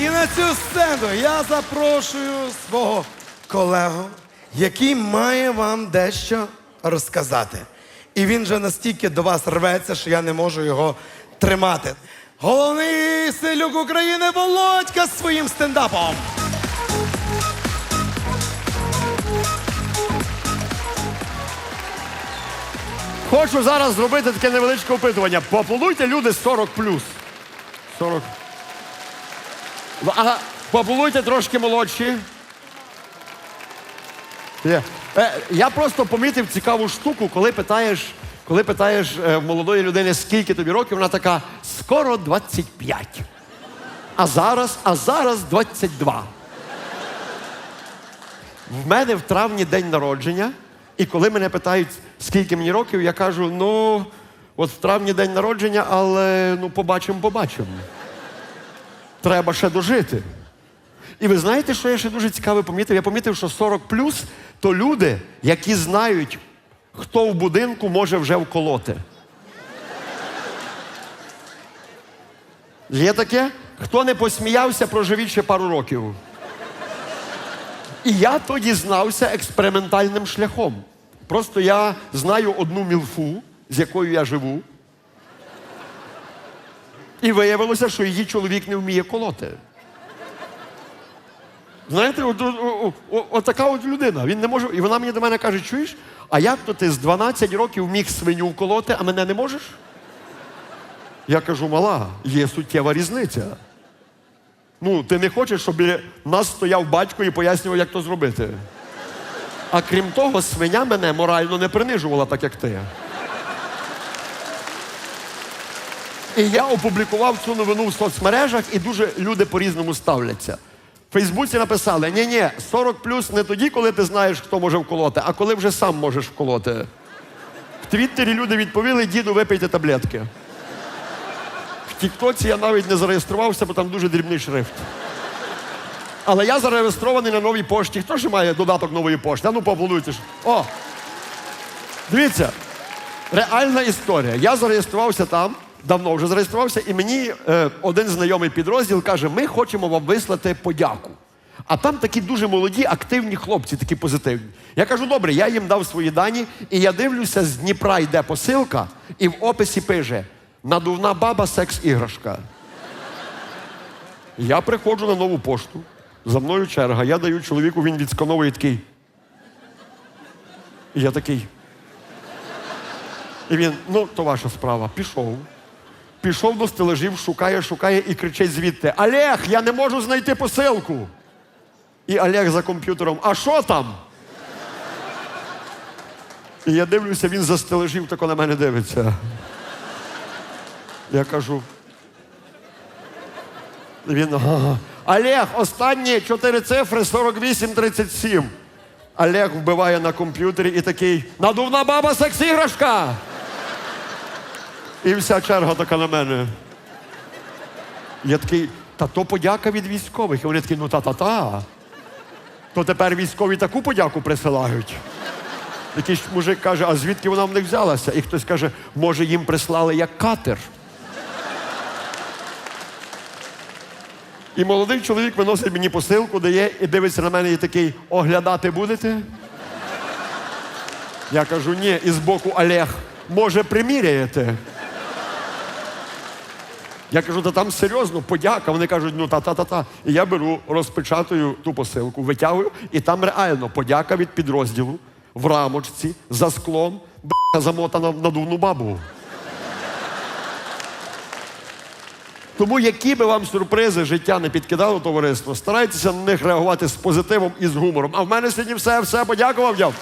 І на цю сцену я запрошую свого колегу, який має вам дещо розказати. І він же настільки до вас рветься, що я не можу його тримати. Головний селюк України Володька з своїм стендапом. Хочу зараз зробити таке невеличке опитування. Поаплодуйте люди 40 40. Ну, Ага, поаплодуйте трошки молодші. Є. Е, я просто помітив цікаву штуку, коли питаєш, коли питаєш е, молодої людини, скільки тобі років, вона така скоро 25. А зараз, а зараз 22. В мене в травні день народження, і коли мене питають, скільки мені років, я кажу: ну, от в травні день народження, але ну, побачимо, побачимо. Треба ще дожити. І ви знаєте, що я ще дуже цікаве помітив? Я помітив, що 40 плюс то люди, які знають, хто в будинку може вже вколоти. Є таке? Хто не посміявся, проживіть ще пару років. І я то дізнався експериментальним шляхом. Просто я знаю одну мілфу, з якою я живу. І виявилося, що її чоловік не вміє колоти. Знаєте, от, от, от, от, така от людина. Він не може. І вона мені до мене каже: чуєш, а як то ти з 12 років міг свиню вколоти, а мене не можеш? Я кажу, мала, є суттєва різниця. Ну, ти не хочеш, щоб нас стояв батько і пояснював, як то зробити. А крім того, свиня мене морально не принижувала, так як ти. І я опублікував цю новину в соцмережах, і дуже люди по-різному ставляться. В Фейсбуці написали: ні ні 40 плюс не тоді, коли ти знаєш, хто може вколоти, а коли вже сам можеш вколоти. В Твіттері люди відповіли: діду, випийте таблетки. В Тіктоці я навіть не зареєструвався, бо там дуже дрібний шрифт. Але я зареєстрований на новій пошті. Хто ще має додаток нової пошти? А ну поаплодуйте. ж. О! Дивіться, реальна історія. Я зареєструвався там, давно вже зареєструвався, і мені е, один знайомий підрозділ каже: ми хочемо вам вислати подяку. А там такі дуже молоді, активні хлопці, такі позитивні. Я кажу, добре, я їм дав свої дані, і я дивлюся, з Дніпра йде посилка, і в описі пише: надувна баба, секс-іграшка. Я приходжу на нову пошту, за мною черга, я даю чоловіку, він відскановує такий. І я такий. І він, ну, то ваша справа, пішов. Пішов до стележів, шукає, шукає і кричить звідти: Олег, я не можу знайти посилку. І Олег за комп'ютером, а що там? І я дивлюся, він за стележів тако на мене дивиться. Я кажу. Він ага. Олег, останні чотири цифри 4837. Олег вбиває на комп'ютері і такий надувна баба секс-іграшка. І вся черга така на мене. Я такий, та то подяка від військових. І вони такі, ну та-та-та. То тепер військові таку подяку присилають. Якийсь мужик каже, а звідки вона в них взялася? І хтось каже, може їм прислали як катер. І молодий чоловік виносить мені посилку, дає і дивиться на мене і такий, оглядати будете? Я кажу, ні, і збоку Олег, може, приміряєте? Я кажу, та там серйозно, подяка. Вони кажуть, ну та-та-та-та. І я беру, розпечатую ту посилку, витягую, і там реально подяка від підрозділу в рамочці за склом, б**, замотана в надувну бабу. Тому які би вам сюрпризи життя не підкидало товариство, старайтеся на них реагувати з позитивом і з гумором. А в мене сьогодні все, все подякував. дякую.